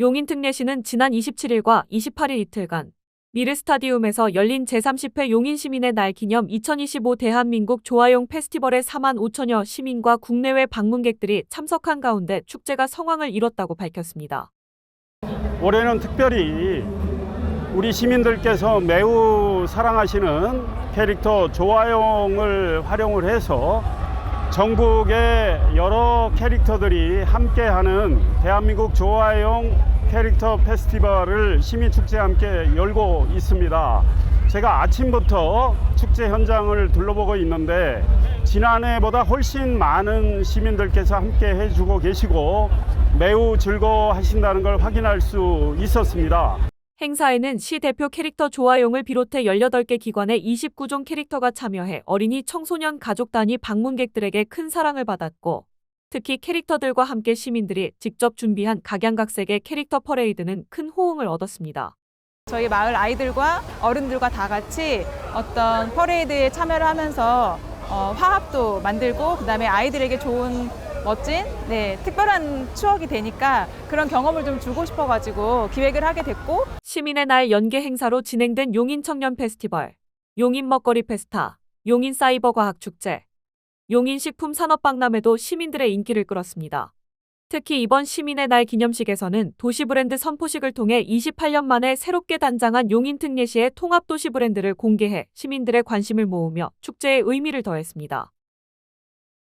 용인 특례시는 지난 27일과 28일 이틀간 미르 스타디움에서 열린 제30회 용인 시민의 날 기념 2025 대한민국 조화용 페스티벌에 4만 5천여 시민과 국내외 방문객들이 참석한 가운데 축제가 성황을 이뤘다고 밝혔습니다. 올해는 특별히 우리 시민들께서 매우 사랑하시는 캐릭터 조화용을 활용을 해서 전국의 여러 캐릭터들이 함께하는 대한민국 조화용 캐릭터 페스티벌을 시민축제와 함께 열고 있습니다. 제가 아침부터 축제 현장을 둘러보고 있는데 지난해보다 훨씬 많은 시민들께서 함께 해주고 계시고 매우 즐거워하신다는 걸 확인할 수 있었습니다. 행사에는 시 대표 캐릭터 조화용을 비롯해 18개 기관의 29종 캐릭터가 참여해 어린이 청소년 가족 단위 방문객들에게 큰 사랑을 받았고 특히 캐릭터들과 함께 시민들이 직접 준비한 각양각색의 캐릭터 퍼레이드는 큰 호응을 얻었습니다. 저희 마을 아이들과 어른들과 다 같이 어떤 퍼레이드에 참여를 하면서 어, 화합도 만들고 그다음에 아이들에게 좋은 멋진 네, 특별한 추억이 되니까 그런 경험을 좀 주고 싶어가지고 기획을 하게 됐고 시민의 날 연계 행사로 진행된 용인 청년 페스티벌, 용인 먹거리 페스타, 용인 사이버 과학 축제, 용인 식품 산업 박람회도 시민들의 인기를 끌었습니다. 특히 이번 시민의 날 기념식에서는 도시 브랜드 선포식을 통해 28년 만에 새롭게 단장한 용인 특례시의 통합 도시 브랜드를 공개해 시민들의 관심을 모으며 축제의 의미를 더했습니다.